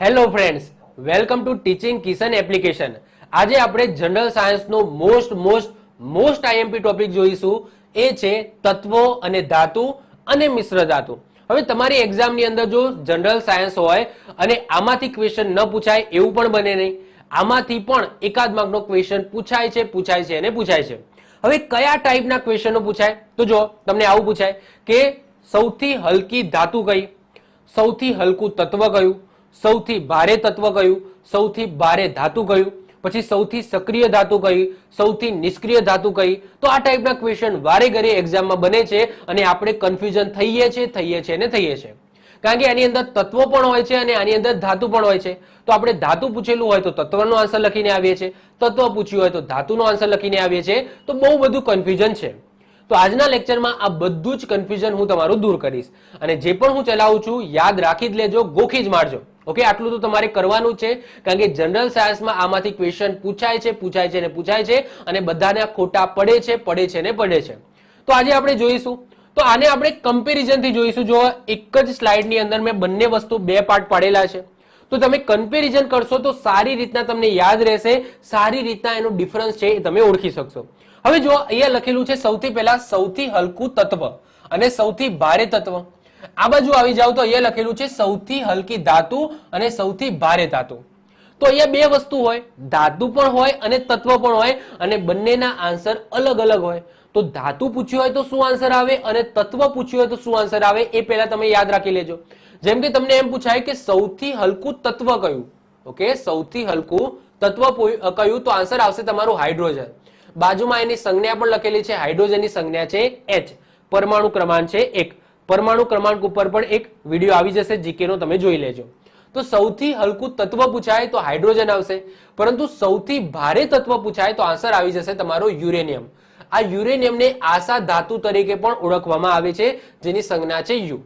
Hello friends welcome to teaching Kishan application આજે આપણે general સાયન્સનો most most most IMP topic જોઈશું. એ છે તત્વો અને ધાતુ અને મિશ્ર ધાતુ. હવે તમારી એક્ઝામની અંદર જો જનરલ સાયન્સ હોય અને આમાંથી ક્વેશ્ચન ન પૂછાય, એવું પણ બને નહીં. આમાંથી પણ એકાદ માર્કનો ક્વેશ્ચન પૂછાય છે પૂછાય છે અને પૂછાય છે. હવે કયા ટાઈપના ક્વેશ્ચનો પૂછાય? તો જો તમને આવું પૂછાય કે સૌથી હલકી ધાતુ કઈ? સૌથી હલકું તત્વ કયું? સૌથી ભારે તત્વ કયું સૌથી ભારે ધાતુ કયું પછી સૌથી સક્રિય ધાતુ કઈ સૌથી નિષ્ક્રિય ધાતુ કઈ તો આ ટાઈપના ક્વેશ્ચન વારે ઘરે એક્ઝામમાં બને છે અને આપણે કન્ફ્યુઝન થઈએ છીએ થઈએ છીએ અને થઈએ છીએ કારણ કે આની અંદર તત્વો પણ હોય છે અને આની અંદર ધાતુ પણ હોય છે. તો આપણે ધાતુ પૂછેલું હોય તો તત્વનો આન્સર લખીને આવીએ છીએ. તત્વ પૂછ્યું હોય તો ધાતુનો આન્સર લખીને આવીએ છીએ. તો બહુ બધું કન્ફ્યુઝન છે. તો આજના લેક્ચરમાં આ બધું જ કન્ફ્યુઝન હું તમારું દૂર કરીશ. અને જે પણ હું ચલાવું છું, યાદ રાખી જ લેજો, ગોખી જ મારજો. ઓકે આટલું તો તમારે કરવાનું છે, કારણ કે જનરલ સાયન્સમાં આમાંથી ક્વેશ્ચન પૂછાય છે પૂછાય છે ને પૂછાય છે, અને બધાને ખોટા પડે છે પડે છે ને પડે છે. તો આજે આપણે જોઈશું. તો આને આપણે કમ્પેરિઝનથી જોઈશું. જો એક જ સ્લાઇડની અંદર મેં બંને વસ્તુ બે પાર્ટ પાડેલા છે. તો તમે કમ્પેરિઝન કરશો તો સારી રીતના તમને યાદ રહેશે. સારી રીતના એનો ડિફરન્સ છે એ તમે ઓળખી શકશો. હવે જો અહીંયા લખેલું છે સૌથી પહેલા સૌથી હલકું તત્વ અને સૌથી ભારે તત્વ. આ બાજુ આવી જાવ તો અહીંયા લખેલું છે સૌથી હલકી ધાતુ અને સૌથી ભારે ધાતુ. તો અહીંયા બે વસ્તુ હોય, ધાતુ પણ હોય અને તત્વ પણ હોય અને બંનેના આન્સર અલગ અલગ હોય. તો ધાતુ પૂછ્યું હોય તો શું આન્સર આવે અને તત્વ પૂછ્યું હોય તો શું આન્સર આવે એ પહેલા તમે યાદ રાખી લેજો. જેમ કે તમને એમ પૂછાય કે સૌથી હલકું તત્વ કયું? ઓકે, સૌથી હલકું તત્વ કયું? તો આન્સર આવશે તમારું હાઇડ્રોજન. બાજુમાં એની સંજ્ઞા પણ લખેલી છે, હાઇડ્રોજનની સંજ્ઞા છે એચ પરમાણુ ક્રમાંક છે એક. પરમાણુ ક્રમાંક ઉપર પણ એક વીડિયો આવી જશે જીકે નો તમે જોઈ લેજો. તો સૌથી હલકું તત્વ પૂછાય તો હાઇડ્રોજન આવશે, પરંતુ સૌથી ભારે તત્વ પૂછાય તો આન્સર આવી જશે તમારો યુરેનિયમ. આ યુરેનિયમને આશા ધાતુ તરીકે પણ ઓળખવામાં આવે છે, જેની સંજ્ઞા છે યુ.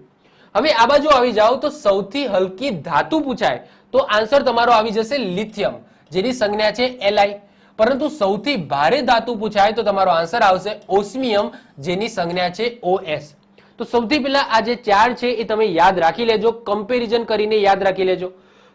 હવે આ બાજુ આવી જાઓ તો સૌથી હલકી ધાતુ પૂછાય તો આન્સર તમારો આવી જશે લિથિયમ, જેની સંજ્ઞા છે એલઆઈ પરંતુ સૌથી ભારે ધાતુ પૂછાય તો તમારો આન્સર આવશે ઓસ્મિયમ, જેની સંજ્ઞા છે ઓએસ તો સૌથી પહેલા આ જે ચાર છે એ તમે યાદ રાખી લેજો કમ્પેરિઝન કરીને યાદ રાખી લેજો.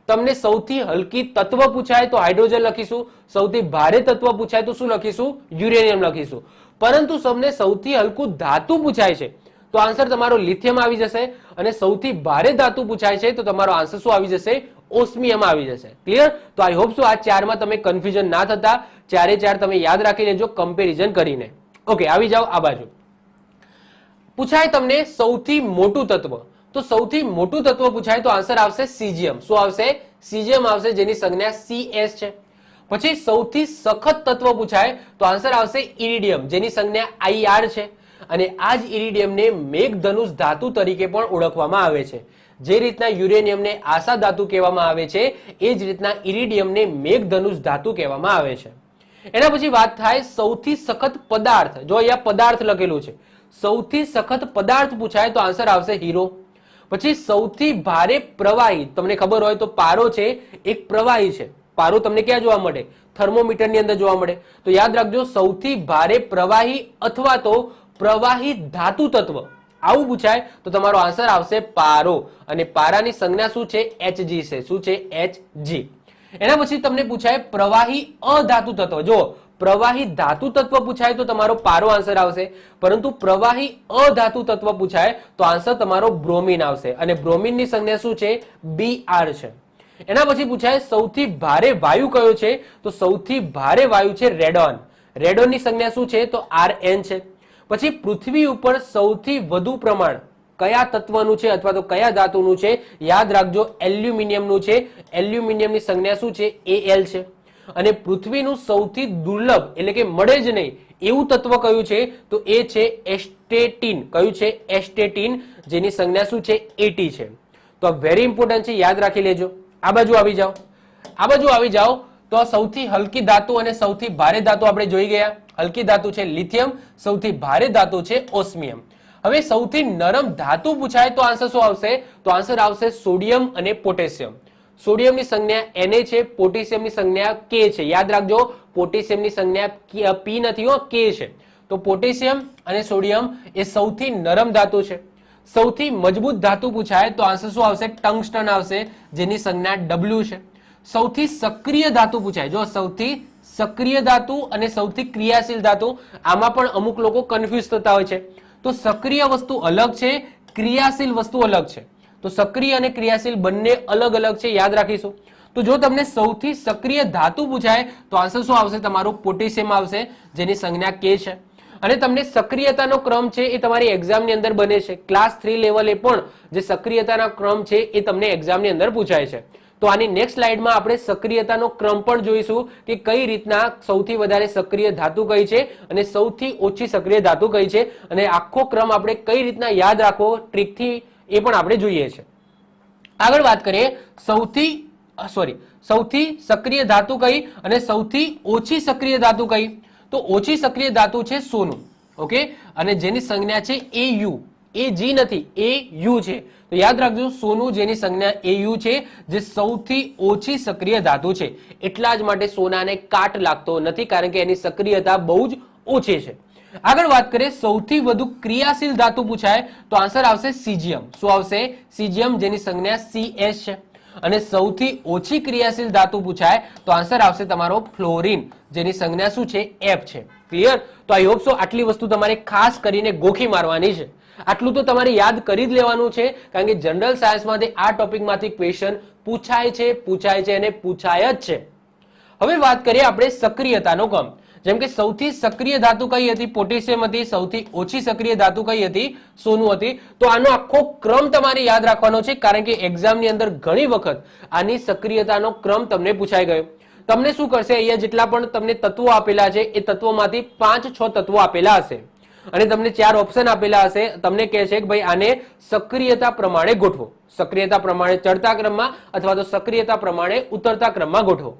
તમને સૌથી હલકી તત્વ પૂછાય તો હાઇડ્રોજન લખીશું, સૌથી ભારે તત્વ પૂછાય તો શું લખીશું? યુરેનિયમ લખીશું. પરંતુ તમને સૌથી હલકું ધાતુ પૂછાય છે, તો આન્સર તમારો લિથિયમ આવી જશે અને સૌથી ભારે ધાતુ પૂછાય છે તો તમારો આન્સર શું આવી જશે? ઓસ્મિયમ આવી જશે. ક્લિયર તો આઈ હોપ સો આ ચારમાં તમે કન્ફ્યુઝન ના થતા. ચારે ચાર તમે યાદ રાખી લેજો કમ્પેરિઝન કરીને. ઓકે આવી જાઓ આ બાજુ. પૂછાય તમને સૌથી મોટું તત્વ. તો સૌથી મોટું તત્વ પૂછાય તો આન્સર આવશે સીજીએમ શું આવશે? સીજીએમ આવશે જેની સંજ્ઞા સીએસ છે. પછી સૌથી સખત તત્વ પૂછાય તો આન્સર આવશે ઇરિડિયમ જેની સંજ્ઞા આઈઆર છે. અને આ જ ઇરિડિયમને મેઘધનુષ ધાતુ તરીકે પણ ઓળખવામાં આવે છે. જે રીતના યુરેનિયમને આશા ધાતુ કહેવામાં આવે છે, એ જ રીતના ઇરિડિયમને મેઘધનુષ ધાતુ કહેવામાં આવે છે. એના પછી વાત થાય સૌથી સખત પદાર્થ. જો અહીંયા પદાર્થ લખેલું છે સૌથી સખત પદાર્થ પૂછાય તો આન્સર આવશે હીરો પછી સૌથી ભારે પ્રવાહી, તમને ખબર હોય તો પારો છે, એક પ્રવાહી છે. પારો તમને ક્યાં જોવા મળે? થર્મોમીટરની અંદર જોવા મળે. તો યાદ રાખજો, સૌથી ભારે પ્રવાહી અથવા તો પ્રવાહી ધાતુ તત્વ. આવું પૂછાય તો તમારો આન્સર આવશે પારો. અને પારાની સંજ્ઞા શું છે? એચજી છે. શું છે? એચજી એના પછી તમને પૂછાય પ્રવાહી અધાતુ તત્વ. જો પ્રવાહી ધાતુ તત્વ પૂછાય તો તમારો પારો આન્સર આવશે. પરંતુ પ્રવાહી અધાતુ તત્વ પૂછાય તો આન્સર તમારો બ્રોમિન આવશે. અને બ્રોમિનની સંજ્ઞા શું છે? બી આર છે. એના પછી પૂછાય સૌથી ભારે વાયુ કયો છે? તો સૌથી ભારે વાયુ છે રેડોન રેડોનની સંજ્ઞા શું છે? તો આર એન છે. પછી પૃથ્વી ઉપર સૌથી વધુ પ્રમાણ કયા તત્વનું છે અથવા તો કયા ધાતુનું છે? યાદ રાખજો, એલ્યુમિનિયમનું છે. એલ્યુમિનિયમની સંજ્ઞા શું છે? એ એલ છે. અને પૃથ્વીનું સૌથી દુર્લભ, એટલે કે મળે જ નહીં, એવું તત્વ કયું છે? તો એ છે એસ્ટેટીન. કયું છે? એસ્ટેટીન, જેની સંજ્ઞા શું છે? એટી છે. તો આ વેરી ઇમ્પોર્ટન્ટ છે, યાદ રાખી લેજો. આ બાજુ આવી જાઓ. આ બાજુ આવી જાઓ. તો આ સૌથી હલકી ધાતુ અને સૌથી ભારે ધાતુ આપણે જોઈ ગયા. હલકી ધાતુ છે લિથિયમ, સૌથી ભારે ધાતુ છે ઓસ્મિયમ. હવે સૌથી નરમ ધાતુ પૂછાય તો આન્સર શું આવશે? તો આન્સર આવશે સોડિયમ અને પોટેશિયમ. સોડિયમની સંજ્ઞા Na છે, પોટેશિયમની સંજ્ઞા K છે. યાદ રાખજો, પોટેશિયમની સંજ્ઞા P નથી હો, K છે. તો પોટેશિયમ અને સોડિયમ એ સૌથી નરમ ધાતુ છે. સૌથી મજબૂત ધાતુ પૂછાય તો આન્સર શું આવશે? ટંગસ્ટન આવશે, જેની સંજ્ઞા ડબલ્યુ છે. સૌથી સક્રિય ધાતુ પૂછાય. જો સૌથી સક્રિય ધાતુ અને સૌથી ક્રિયાશીલ ધાતુ, આમાં પણ અમુક લોકો કન્ફ્યુઝ થતા હોય છે. તો સક્રિય વસ્તુ અલગ છે, ક્રિયાશીલ વસ્તુ અલગ છે. તો સક્રિય અને ક્રિયાશીલ બંને અલગ અલગ છે, યાદ રાખીશું. તો જો તમને સૌથી સક્રિય ધાતુ પૂછાય, તો આન્સર શું આવશે? તમારું પોટેશિયમ આવશે, જેની સંજ્ઞા કે છે. અને તમને સક્રિયતાનો ક્રમ છે, એ તમારી એક્ઝામની અંદર બને છે. ક્લાસ થ્રી લેવલે પણ જે સક્રિયતાના ક્રમ છે, એ તમને એક્ઝામની અંદર પૂછાય છે. તો આની નેક્સ્ટ સ્લાઇડમાં આપણે સક્રિયતાનો ક્રમ પણ જોઈશું, કે કઈ રીતના સૌથી વધારે સક્રિય ધાતુ કઈ છે અને સૌથી ઓછી સક્રિય ધાતુ કઈ છે. અને આખો ક્રમ આપણે કઈ રીતના યાદ રાખવો ટ્રીકથી એ પણ આપણે જોઈએ છે. આગળ વાત કરીએ, સૌથી સોરી સૌથી સક્રિય ધાતુ કઈ અને સૌથી ઓછી સક્રિય ધાતુ કઈ? તો ઓછી સક્રિય ધાતુ છે સોનું, ઓકે? અને જેની સંજ્ઞા છે એ યુ એ જી નથી એ યુ છે. તો યાદ રાખજો, સોનું જેની સંજ્ઞા એ યુ છે, જે સૌથી ઓછી સક્રિય ધાતુ છે. એટલા જ માટે સોનાને કાટ લાગતો નથી, કારણ કે એની સક્રિયતા બહુ જ ઓછી છે. આગળ વાત કરીએ, સૌથી વધુ ક્રિયાશીલ ધાતુ પૂછાય તો આન્સર આવશે સીજીયમ શું આવશે? સીજીયમ જેની સંજ્ઞા સીએસ છે. અને સૌથી ઓછી ક્રિયાશીલ ધાતુ પૂછાય તો આન્સર આવશે તમારો ફ્લોરિન જેની સંજ્ઞા શું છે? એફ છે. ક્લિયર તો આઈ હોપ સો આટલી વસ્તુ તમારે ખાસ કરીને ગોખી મારવાની છે. આટલું તો તમારે યાદ કરી જ લેવાનું છે, કારણ કે જનરલ સાયન્સમાંથી આ ટોપિકમાંથી ક્વેશ્ચન પૂછાય છે પૂછાય છે અને પૂછાય જ છે. હવે વાત કરીએ આપણે સક્રિયતાનો ક્રમ જેમ કે સૌથી સક્રિય ધાતુ કઈ હતી? પોટેશિયમ હતી, સૌથી ઓછી સક્રિય ધાતુ કઈ હતી? સોનું હતી. તો આનો આખો ક્રમ તમારે યાદ રાખવાનો છે, કારણ કે એક્ઝામની અંદર ઘણી વખત આની સક્રિયતાનો ક્રમ તમને પૂછાઈ ગયો. તમને શું કરશે? અહીંયા જેટલા પણ તમને તત્વો આપેલા છે, એ તત્વોમાંથી પાંચ, છ તત્વો આપેલા હશે. અને તમને ચાર ઓપ્શન આપેલા હશે. તમને કહે છે કે ભાઈ, આને સક્રિયતા પ્રમાણે ગોઠવો. સક્રિયતા પ્રમાણે ચડતા ક્રમમાં અથવા તો સક્રિયતા પ્રમાણે ઉતરતા ક્રમમાં ગોઠવો.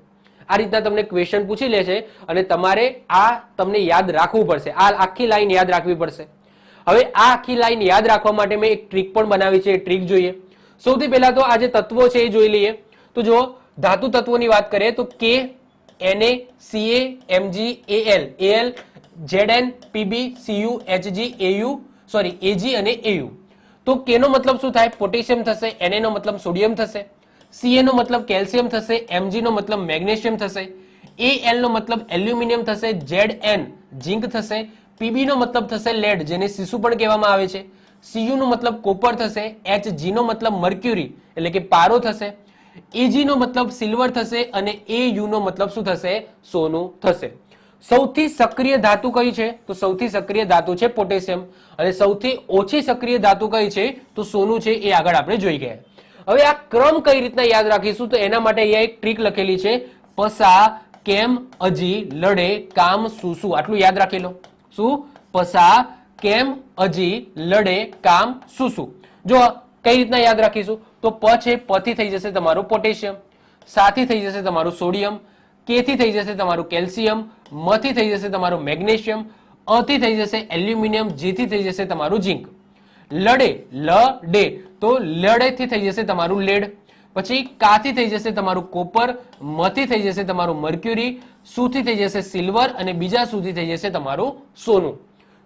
આ રીતના તમને ક્વેશ્ચન પૂછી લે છે અને તમારે આ તમને યાદ રાખવું પડશે. આ આખી લાઈન યાદ રાખવી પડશે. હવે આ આખી લાઈન યાદ રાખવા માટે મેં એક ટ્રીક પણ બનાવી છે. એ ટ્રીક જોઈએ. સૌથી પહેલા તો આ જે તત્વો છે એ જોઈ લઈએ. તો જો ધાતુ તત્વોની વાત કરીએ તો કે Na Ca Mg Al Al N PB CU HG AU sorry AG અને એયુ તો કેનો મતલબ શું થાય? પોટેશિયમ થશે. એને નો મતલબ સોડિયમ થશે. Ca નો મતલબ કેલ્શિયમ થશે એમજી નો મતલબ મેગ્નેશિયમ થશે, Al નો મતલબ એલ્યુમિનિયમ થશે ઝેડ એન ઝીંક થશે પીબી નો મતલબ થશે લેડ જેને સીસુ પણ કહેવામાં આવે છે. સીયુ નો મતલબ કોપર થશે, Hg નો મતલબ મર્ક્યુરી એટલે કે પારો થશે. એજી નો મતલબ સિલ્વર થશે અને Au નો મતલબ શું થશે? સોનું થશે. સૌથી સક્રિય ધાતુ કઈ છે? તો સૌથી સક્રિય ધાતુ છે પોટેશિયમ. અને સૌથી ઓછી સક્રિય ધાતુ કઈ છે? તો સોનું છે, એ આગળ આપણે જોઈ ગયા. હવે આ ક્રમ કઈ રીતના યાદ રાખીશું? તો એના માટે અહીંયા એક ટ્રીક લખેલી છે. પસા, કેમ, અજી, લડે, કામ સુસુ આટલું યાદ રાખી લો. શું પસા, કેમ, અજી, લડે, કામ સુસુ જો કઈ રીતના યાદ રાખીશું? તો પ છે પથી થઈ જશે તમારું પોટેશિયમ. સાથી થઈ જશે તમારું સોડિયમ. કેથી થઈ જશે તમારું કેલ્શિયમ. મથી થઈ જશે તમારું મેગ્નેશિયમ. અથી થઈ જશે એલ્યુમિનિયમ. જીથી થઈ જશે તમારું ઝીંક. લડે, લ, ડે. તો લડે થી થઈ જશે તમારું લેડ. પછી કાથી થઈ જશે તમારું કોપર, મથી થઈ જશે તમારું મર્ક્યુરી, સુથી થઈ જશે સિલ્વર અને બીજા સુધી થઈ જશે તમારું સોનું.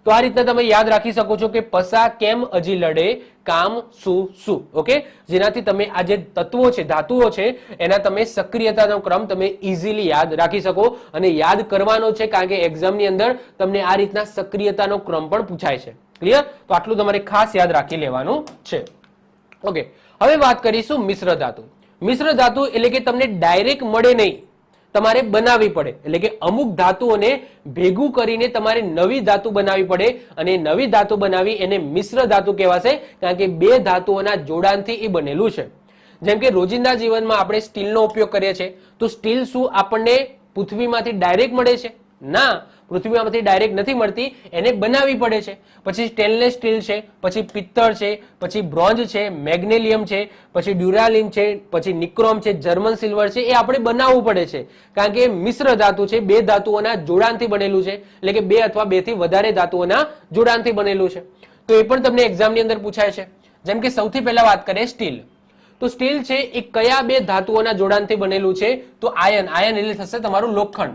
તો આ રીતના તમે યાદ રાખી શકો છો કે પસા કેમ હજી લડે, કામ શું શું ઓકે? જેનાથી તમે આ જે તત્વો છે, ધાતુઓ છે, એના તમે સક્રિયતાનો ક્રમ તમે ઇઝીલી યાદ રાખી શકો અને યાદ કરવાનો છે, કારણ કે એક્ઝામની અંદર તમને આ રીતના સક્રિયતાનો ક્રમ પણ પૂછાય છે. ક્લિયર તો આટલું તમારે ખાસ યાદ રાખી લેવાનું છે. ઓકે હવે વાત કરીશું મિશ્ર ધાતુ. મિશ્ર ધાતુ એટલે કે તમને ડાયરેક્ટ મળે નહીં. તમારે બનાવવી પડે. એટલે કે અમુક ધાતુઓને ભેગું કરીને તમારે નવી ધાતુ બનાવવી પડે અને નવી ધાતુ બનાવી એને મિશ્ર ધાતુ કહેવાશે કારણ કે બે ધાતુઓના જોડાણથી એ બનેલું છે. જેમ કે રોજિંદા જીવનમાં આપણે સ્ટીલનો ઉપયોગ કરીએ છીએ. તો સ્ટીલ શું આપણને પૃથ્વીમાંથી ડાયરેક્ટ મળે છે? ના, પૃથ્વીમાંથી ડાયરેક્ટ નથી મળતી, એને બનાવવી પડે છે. પછી સ્ટેનલેસ સ્ટીલ છે, પછી પિત્તળ છે, પછી બ્રોન્ઝ છે મેગ્નેલિયમ છે, પછી ડ્યુરાલિમ છે, પછી નિક્રોમ છે જર્મન સિલ્વર છે, એ આપણે બનાવવું પડે છે. કારણ કે મિશ્ર ધાતુ છે, બે ધાતુઓના જોડાણથી બનેલું છે. એટલે કે બે અથવા બેથી વધારે ધાતુઓના જોડાણથી બનેલું છે. તો એ પણ તમને એક્ઝામની અંદર પૂછાય છે. જેમ કે સૌથી પહેલા વાત કરીએ સ્ટીલ. તો સ્ટીલ છે, એ કયા બે ધાતુઓના જોડાણથી બનેલું છે? તો આયન. આયન એટલે થશે તમારું લોખંડ.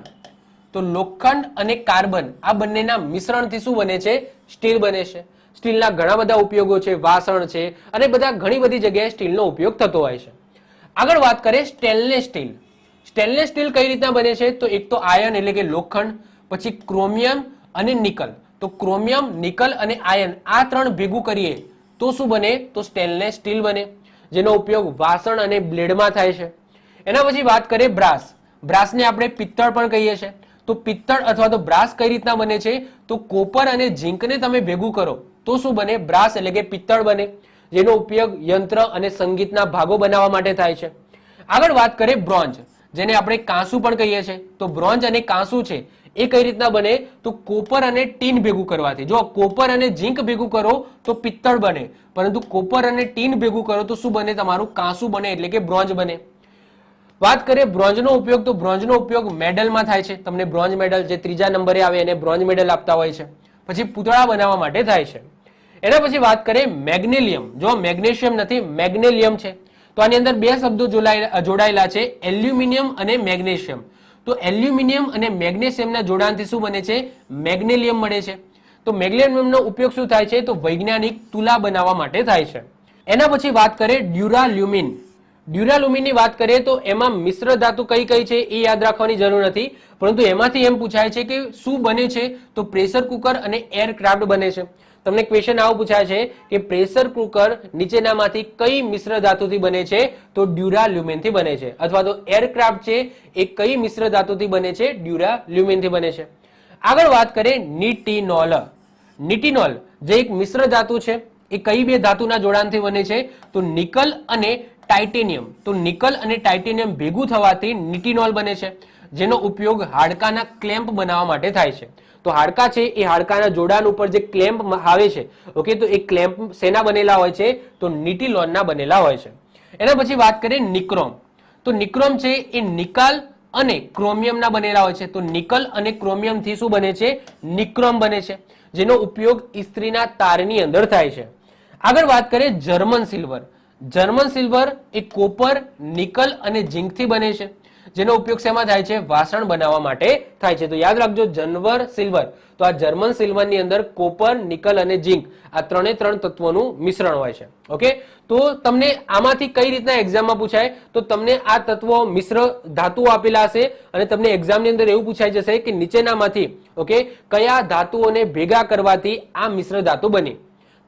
તો લોખંડ અને કાર્બન આ બંનેના મિશ્રણથી શું બને છે? સ્ટીલ બને છે. સ્ટીલના ઘણા બધા ઉપયોગો છે, વાસણ છે અને બધા ઘણી બધી જગ્યાએ સ્ટીલનો ઉપયોગ થતો હોય છે. આગળ વાત કરીએ સ્ટેનલેસ સ્ટીલ. સ્ટેનલેસ સ્ટીલ કઈ રીતના બને છે? તો એક તો આયન એટલે કે લોખંડ પછી ક્રોમિયમ અને નિકલ. તો ક્રોમિયમ, નિકલ અને આયન આ ત્રણ ભેગું કરીએ તો શું બને? તો સ્ટેનલેસ સ્ટીલ બને, જેનો ઉપયોગ વાસણ અને બ્લેડમાં થાય છે. એના પછી વાત કરીએ બ્રાસ. બ્રાસને આપણે પિત્તળ પણ કહીએ છીએ. તો પિત્તળ અથવા તો બ્રાસ કઈ રીતના બને છે? તો કોપર અને ઝીંકને તમે ભેગું કરો. તો શું બને? બ્રાસ એટલે કે પિત્તળ બને, જેનો ઉપયોગ યંત્ર અને સંગીતના ભાગો બનાવવા માટે થાય છે. આગળ વાત કરીએ બ્રોન્ઝ જેને આપણે કાંસુ પણ કહીએ છીએ. તો બ્રોન્ઝ અને કાંસુ છે, એ કઈ રીતના બને? તો કોપર અને ટીન ભેગું કરવાથી. જો કોપર અને ઝીંક ભેગું કરો, તો પિત્તળ બને. પરંતુ કોપર અને ટીન ભેગું કરો, તો શું બને? તમારું કાંસુ બને, એટલે કે બ્રોન્ઝ બને. વાત કરીએ બ્રોન્ઝનો ઉપયોગ, તો બ્રોન્ઝનો ઉપયોગ મેડલમાં થાય છે. તમને બ્રોન્ઝ મેડલ જે ત્રીજા નંબરે આવે એને બ્રોન્ઝ મેડલ આપતા હોય છે. પછી પૂતળા બનાવવા માટે થાય છે. એના પછી વાત કરીએ મેગ્નેલિયમ. જો મેગ્નેશિયમ નથી, મેગ્નેલિયમ છે. તો આની અંદર બે શબ્દો જોડાયેલા છે. એલ્યુમિનિયમ અને મેગ્નેશિયમ. તો એલ્યુમિનિયમ અને મેગ્નેશિયમના જોડાણથી શું બને છે? મેગ્નેલિયમ મળે છે. તો મેગ્નેલિયમનો ઉપયોગ શું થાય છે? તો વૈજ્ઞાનિક તુલા બનાવવા માટે થાય છે. એના પછી વાત કરીએ ડ્યુરાલ્યુમિન. ડ્યુરાલ્યુમિનની વાત કરીએ તો એમાં મિશ્ર ધાતુ કઈ કઈ છે એ યાદ રાખવાની જરૂર નથી, પરંતુ એમાંથી એમ પૂછાય છે કે શું બને છે? તો પ્રેશર કુકર અને એરક્રાફ્ટ બને છે. તમને ક્વેશ્ચન આવું પૂછાય છે કે પ્રેશર કુકર નીચેનામાંથી કઈ મિશ્ર ધાતુથી બને છે? તો ડ્યુરાલ્યુમિનથી બને છે. અથવા તો એરક્રાફ્ટ છે એ કઈ મિશ્ર ધાતુથી બને છે? ડ્યુરાલ્યુમિનથી બને છે. આગળ વાત કરીએ નિટિનોલ. નિટિનોલ જે એક મિશ્ર ધાતુ છે, એ કઈ બે ધાતુના જોડાણથી બને છે? તો નિકલ અને ટાઇટેનિયમ. તો નિકલ અને ટાઇટેનિયમ ભેગું થવાથી નિટિનોલ બને છે, જેનો ઉપયોગ હાડકાના ક્લેમ્પ બનાવવા માટે થાય છે. તો હાડકા છે, એ હાડકાના જોડાણ ઉપર જે ક્લેમ્પ આવે છે, ઓકે, તો એ ક્લેમ્પ શેના બનેલા હોય છે? તો નિટિલોનના બનેલા હોય છે. એના પછી વાત કરીએ નિક્રોમ. તો નિક્રોમ છે, એ નિકાલ અને ક્રોમિયમના બનેલા હોય છે. તો નિકલ અને ક્રોમિયમથી શું બને છે? નિક્રોમ બને છે, જેનો ઉપયોગ ઇસ્ત્રીના તારની અંદર થાય છે. આગળ વાત કરીએ જર્મન સિલ્વર. જર્મન સિલ્વર એ કોપર, નિકલ અને ઝીંકથી બને છે. જેનો ઉપયોગ શેમાં થાય છે? વાસણ બનાવવા માટે થાય છે. તો યાદ રાખજો, જનવર સિલ્વર. તો આ જર્મન સિલ્વરની અંદર કોપર, નિકલ અને ઝીંક આ ત્રણે ત્રણ તત્વોનું મિશ્રણ હોય છે. ઓકે? તો તમને આમાંથી કઈ રીતના એક્ઝામમાં પૂછાય? તો તમને આ તત્વો મિશ્ર ધાતુઓ આપેલા હશે અને તમને એક્ઝામની અંદર એવું પૂછાઈ જશે કે નીચેનામાંથી, ઓકે, કયા ધાતુઓને ભેગા કરવાથી આ મિશ્ર ધાતુ બની?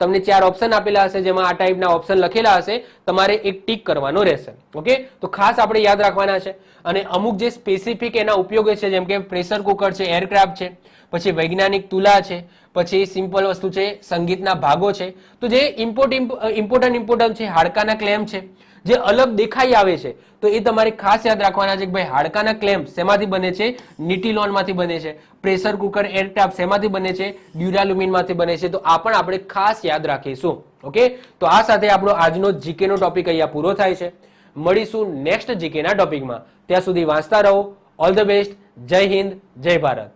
તમને ચાર ઓપ્શન આપેલા હશે, જેમાં આ ટાઈપના ઓપ્શન લખેલા હશે, તમારે એક ટીક કરવાનો રહેશે. ઓકે તો ખાસ આપણે યાદ રાખવાના છે. અને અમુક જે સ્પેસિફિક એના ઉપયોગો છે, જેમ કે પ્રેશર કુકર છે એરક્રાફ્ટ છે, પછી વૈજ્ઞાનિક તુલા છે, પછી સિમ્પલ વસ્તુ છે, સંગીતના ભાગો છે. તો જે ઇમ્પોર્ટન્ટ ઇમ્પોર્ટન્ટ ઇમ્પોર્ટન્ટ છે, હાડકાના ક્લેમ છે જે અલગ દેખાઈ આવે છે, તો એ તમારે ખાસ યાદ રાખવાના છે કે ભાઈ હાડકાના ક્લેમ્પ શેમાંથી બને છે? નિટીલોનમાંથી બને છે. પ્રેશર કુકર એરક્રાફ્ટ શેમાંથી બને છે? ડ્યુરાલ્યુમિનમાંથી બને છે. તો આ પણ આપણે ખાસ યાદ રાખીશું. ઓકે? તો આ સાથે આપણો આજનો જીકેનો ટોપિક અહીંયા પૂરો થાય છે. મળીશું નેક્સ્ટ જીકેના ટોપિકમાં. ત્યાં સુધી વાંચતા રહો. All the best. જય હિન્દ. જય ભારત.